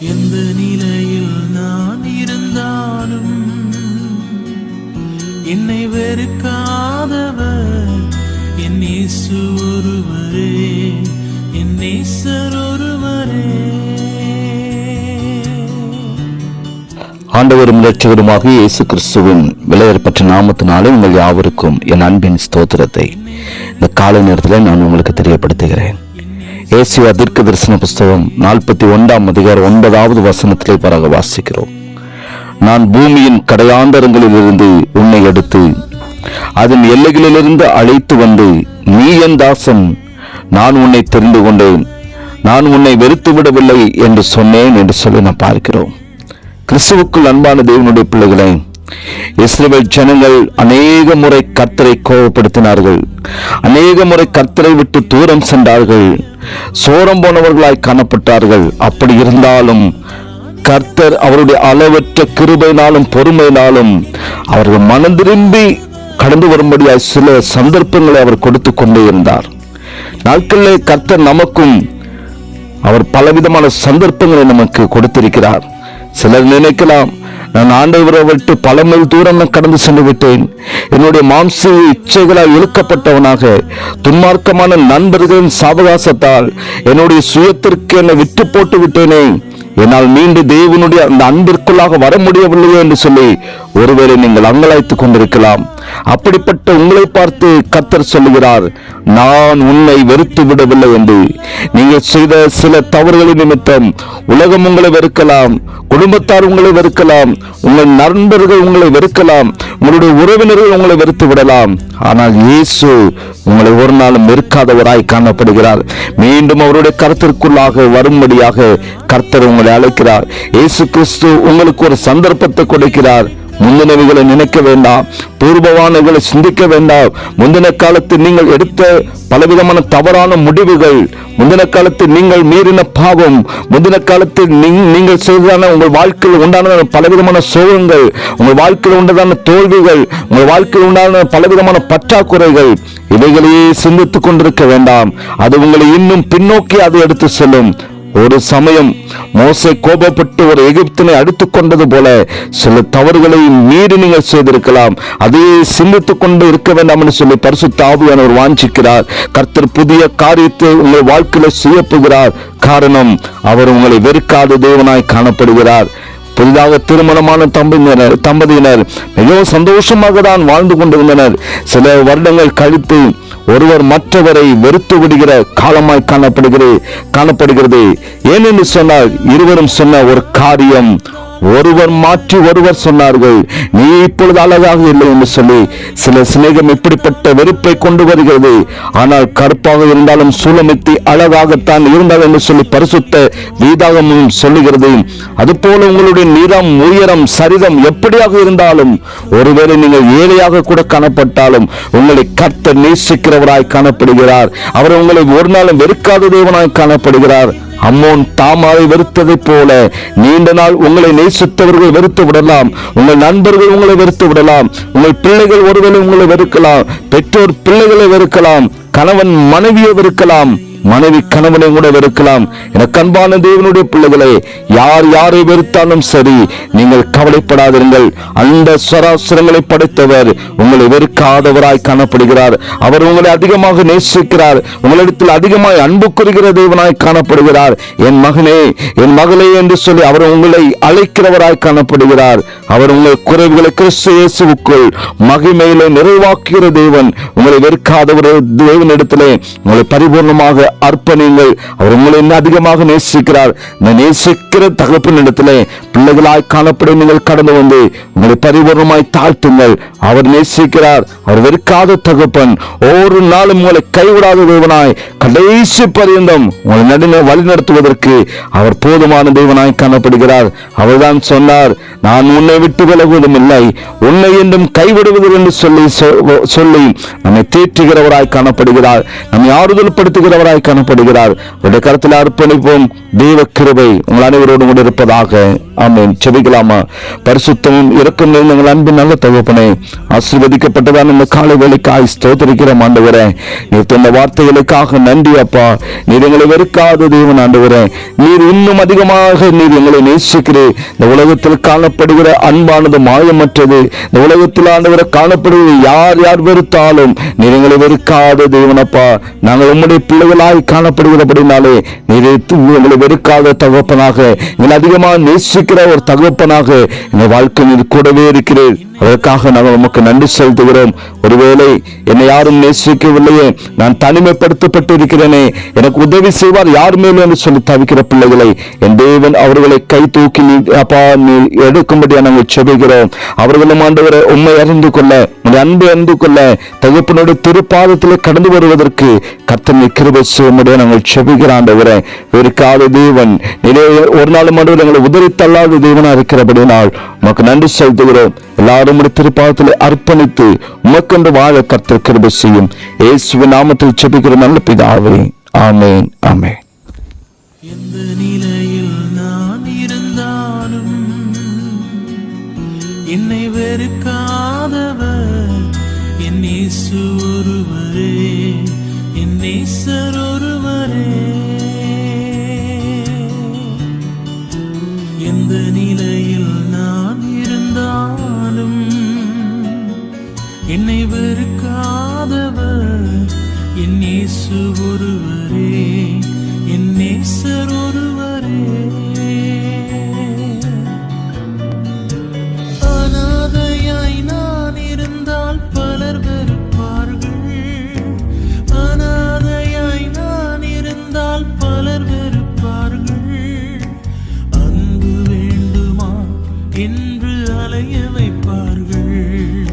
எந்த நிலையில் நான் இருந்தாலும் என்னை வெறுக்காதவர். என் இயேசு ஒருவரே என் நேசர் ஒருவரே. ஆண்டவரும் இரட்சகருமாக இயேசு கிறிஸ்துவின் விலையேற்பற்ற நாமத்தினாலே உங்கள் யாவருக்கும் என் அன்பின் ஸ்தோத்திரத்தை. இந்த காலை நேரத்தில் நான் உங்களுக்கு தெரியப்படுத்துகிறேன். ஏசியா தீர்க்க தரிசன புஸ்தகம் நாற்பத்தி ஒன்றாம் அதிகாரம் ஒன்பதாவது வசனத்திலே பிறகு வாசிக்கிறோம். நான் பூமியின் கடையாந்தரங்களிலிருந்து உன்னை எடுத்து அதன் எல்லைகளிலிருந்து அழைத்து வந்து நீ என் தாசன் நான் உன்னை தெரிந்து கொண்டேன். நான் உன்னை வெறுத்து விடவில்லை என்று சொன்னேன் என்று சொல்லி நான் பார்க்கிறோம். கிறிஸ்துவுக்குள் அன்பான தேவனுடைய பிள்ளைகளை இஸ்ரேல் ஜனங்கள் அநேக முறை கர்த்தரை கோபப்படுத்தினார்கள். அநேக முறை கர்த்தரை விட்டு தூரம் சென்றார்கள். சோரம் போனவர்களாய் காணப்பட்டார்கள். அப்படி இருந்தாலும் கர்த்தர் அவருடைய அளவற்ற கிருபையினாலும் பொறுமையினாலும் அவர்கள் மனம் திரும்பி கடந்து வரும்படியாய் சில சந்தர்ப்பங்களை அவர் கொடுத்து கொண்டே இருந்தார். நாட்களிலே கர்த்தர் நமக்கும் அவர் பலவிதமான சந்தர்ப்பங்களை நமக்கு கொடுத்திருக்கிறார். சிலர் நினைக்கலாம் நான் ஆண்டவரை விட்டு பல மைல் தூரம் நான் கடந்து சென்று விட்டேன் என்னுடைய மாம்ச இச்சைகளால் இழுக்கப்பட்டவனாக துன்மார்க்கமான நண்பர்களின் சாவகாசத்தால் என்னுடைய சுயத்திற்கு என்னை விட்டு போட்டு விட்டேனே. என்னால் மீண்டும் தேவனுடைய அந்த அன்பிற்குள்ளாக வர முடியவில்லையே என்று சொல்லி ஒருவேளை நீங்கள் அங்கலாய்த்து கொண்டிருக்கலாம். அப்படிப்பட்ட உங்களை பார்த்து கத்தர் சொல்லுகிறார் நான் உன்னை வெறுத்து விடவில்லை என்று. நீங்கள் செய்த சில தவறுகளின் நிமித்தம் உலகம் உங்களை வெறுக்கலாம் குடும்பத்தார் உங்களை வெறுக்கலாம் உங்கள் நண்பர்கள் உங்களை வெறுக்கலாம் உங்களுடைய உறவினர்கள் உங்களை வெறுத்து விடலாம் ஆனால் இயேசு உங்களை ஒரு நாளும் வெறுக்காதவராய் காணப்படுகிறார். மீண்டும் அவருடைய கருத்திற்குள்ளாக வரும்படியாக கர்த்தர் உங்களை அழைக்கிறார். இயேசு கிறிஸ்து உங்களுக்கு ஒரு சந்தர்ப்பத்தை கொடுக்கிறார். முந்தினவைகளை நினைக்க வேண்டாம் பூர்வமானவர்களை சிந்திக்க வேண்டாம். முந்தின காலத்தில் நீங்கள் எடுத்த பலவிதமான தவறான முடிவுகள் முந்தின காலத்தில் நீங்கள் மீறின பாவம் முந்தின காலத்தில் நீங்கள் செய்ததான உங்கள் வாழ்க்கையில் உண்டான பலவிதமான சோகங்கள் உங்கள் வாழ்க்கையில் உண்டதான தோல்விகள் உங்கள் வாழ்க்கையில் உண்டான பலவிதமான பற்றாக்குறைகள் இவைகளையே சிந்தித்துக் கொண்டிருக்க வேண்டாம். அது உங்களை இன்னும் பின்னோக்கி அதை எடுத்து செல்லும். ஒரு சமயம் மோசை கோபப்பட்டு ஒரு எகிப்தினை அடித்துக் கொண்டது போல சில தவறுகளை மீறி நீங்கள் செய்திருக்கலாம். அதையே சிந்தித்துக் கொண்டு இருக்க வேண்டாம் என்று சொல்லி பரிசு ஆவியானவர் வாஞ்சிக்கிறார். கர்த்தர் புதிய காரியத்தை உங்கள் வாழ்க்கையில செய்ய போகிறார். காரணம் அவர் உங்களை வெறுக்காத தேவனாய் காணப்படுகிறார். புதிதாக திருமணமான தம்பதியினர் தம்பதியினர் மிகவும் சந்தோஷமாக தான் வாழ்ந்து கொண்டிருந்தனர். சில வருடங்கள் கழித்து ஒருவர் மற்றவரை வெறுத்து விடுகிற காலமாய் காணப்படுகிறது காணப்படுகிறது. ஏனென்று சொன்னால் இருவரும் சொன்ன ஒரு காரியம் ஒருவர் மாற்றி ஒருவர் சொன்னார்கள். நீ இப்பொழுது அழகாக இல்லை என்று சொல்லி சில சிநேகம் இப்படிப்பட்ட வெறுப்பை கொண்டு வருகிறது. ஆனால் கருப்பாக இருந்தாலும் சூலமித்தி அழகாகத்தான் இருந்தால் என்று சொல்லி பரிசுத்த வீதாகமும் சொல்லுகிறது. அதுபோல உங்களுடைய நிறம் உயரம் சரிதம் எப்படியாக இருந்தாலும் ஒருவேளை நீங்கள் ஏழையாக கூட காணப்பட்டாலும் உங்களை கர்த்த நேசிக்கிறவராய் காணப்படுகிறார். அவர் உங்களை ஒரு நாளும் வெறுக்காத தேவனாய் காணப்படுகிறார். அம்மோன் தாமாவை வெறுத்ததைப் போல நீண்ட நாள் உங்களை நேசித்தவர்கள் வெறுத்து விடலாம். உங்கள் நண்பர்கள் உங்களை வெறுத்து விடலாம். உங்கள் பிள்ளைகள் ஒருவேளை உங்களை வெறுக்கலாம். பெற்றோர் பிள்ளைகளை வெறுக்கலாம். கணவன் மனைவியை வெறுக்கலாம். மனைவி கணவனை கூட வெறுக்கலாம். எனக்கு அன்பான தேவனுடைய பிள்ளைகளே யார் யாரை வெறுத்தாலும் சரி நீங்கள் கவலைப்படாதிருங்கள். அந்த சராசரங்களை படைத்தவர் உங்களை வெறுக்காதவராய் காணப்படுகிறார். அவர் உங்களை அதிகமாக நேசிக்கிறார். உங்களிடத்தில் அதிகமாய் அன்பு கூறுகிற தேவனாய் காணப்படுகிறார். என் மகனே என் மகளே என்று சொல்லி அவர் உங்களை அழைக்கிறவராய் காணப்படுகிறார். அவர் உங்கள் குறைவுகளை கிறிஸ்து இயேசுவுக்குள் மகிமையிலே நிறைவாக்குகிற தேவன். உங்களை வெறுக்காத ஒரு தேவனிடத்திலே உங்களை பரிபூர்ணமாக அர்ப்பணியுங்கள். அவர் உங்களை இன்னும் அதிகமாக நேசிக்கிறார். இந்த நேசிக்கிற தகப்பனிடத்திலே பிள்ளைகளாய் காணப்படும் நீங்கள் கடந்து வந்து உங்களை பரிபூர்ணமாய் தாழ்த்துங்கள். அவர் நேசிக்கிறார். அவர் வெறுக்காத தகப்பன். ஒவ்வொரு நாளும் உங்களை கைவிடாத தேவனாய் கடைசி பரியந்தம் உங்களை நடுங்க வழிநடத்துவதற்கு அவர் போதுமான தேவனாய் காணப்படுகிறார். அவர்தான் சொன்னார் நான் உன்னை விட்டு விலகுவதும் இல்லை உன்னை என்றும் கைவிடுவது என்று சொல்லி சொல்லி நம்மை தேற்றுகிறவராய் காணப்படுகிறார். நம்மை ஆறுதல் படுத்துகிறவராய் பிள்ளைகளாய் காணப்படுகிறார். உடைய கருத்தில் அர்ப்பணிப்போம். தெய்வ கிருபை உங்கள் அனைவரோடு கூட இருப்பதாக. ஆமேன். செபிக்கலாமா பரிசுத்தமும் இறக்கம் நிறைந்த எங்கள் அன்பின் நல்ல தகப்பனே ஆசீர்வதிக்கப்பட்டதான் இந்த காலை வேலைக்காய் ஸ்தோத்திரிக்கிறோம் ஆண்டவரே. நீர் சொன்ன வார்த்தைகளுக்காக நன்றி அப்பா. நீர் எங்களை வெறுக்காத தேவன் ஆண்டவரே. நீர் இன்னும் அதிகமாக நீர் எங்களை நேசிக்கிறேன் இந்த உலகத்தில் காணப்படுகிற அன்பானது மாயமற்றது. இந்த உலகத்தில் ஆண்டவரை காணப்படுவது யார் யார் வெறுத்தாலும் நீர் எங்களை வெறுக்காத தேவனப்பா நாங்கள் உம்முடைய பிள்ளைகளாக பிள்ளைகளாய் காணப்படுகிறபடினாலே நீர் உங்களை வெறுக்காத தகப்பனாக நீங்கள் அதிகமாக நேசிக்கிற ஒரு தகப்பனாக இந்த வாழ்க்கை நீர் கூடவே இருக்கிறேன் அதற்காக நாங்கள் உமக்கு நன்றி செலுத்துகிறோம். ஒருவேளை என்னை யாரும் நேசிக்கவில்லையே நான் தனிமைப்படுத்தப்பட்டு இருக்கிறேனே எனக்கு உதவி செய்வார் யார் மேலும் என்று சொல்லி தவிக்கிற பிள்ளைகளை என் தேவன் அவர்களை கை தூக்கி நீ அப்பா நீ எடுக்கும்படியா நாங்கள் செபிக்கிறோம். அவர்களும் ஆண்டவரை உண்மை அறிந்து கொள்ள உன் அன்பை அறிந்து கொள்ள தகுப்பினுடைய திருப்பாதத்தில் கடந்து வருவதற்கு கர்த்தனை கிருபை செய்யும்படியா நாங்கள் செபிக்கிற ஆண்டவரை. வெறுக்காத தேவன் நிறைய ஒரு நாள் ஆண்டவர் எங்களை உதறி தள்ளாத தேவனா இருக்கிறபடினால் உமக்கு நன்றி செலுத்துகிறோம். எல்லாரும் உடைய திருப்பாதத்தில் அர்ப்பணித்து உமக்கொண்டு வாழ கர்த்தர் கிருபை செய்யும். இயேசுவின் நாமத்தில் செபிக்கிற நல்ல பிதாவே. ஆமேன் ஆமேன். எந்த நிலையில் நான் இருந்தாலும் என்னை வெறுக்காதவர். என் ஒருவரே என் ஒருவரே. என்னை வெறுக்காதவர். என் இயேசு ஒருவரே என் நேசர் ஒருவரே. அனாதையாய் நான் இருந்தால் பலர் வெறுப்பார்கள். அனாதையாய் நான் இருந்தால் பலர் வெறுப்பார்கள். அன்பு வேண்டுமா என்று அலைய வைப்பார்கள்.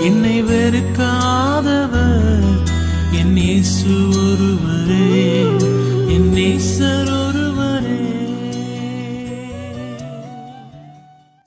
என்னை வெறுக்காதவர். என் ஒருவரே. என் நேசர்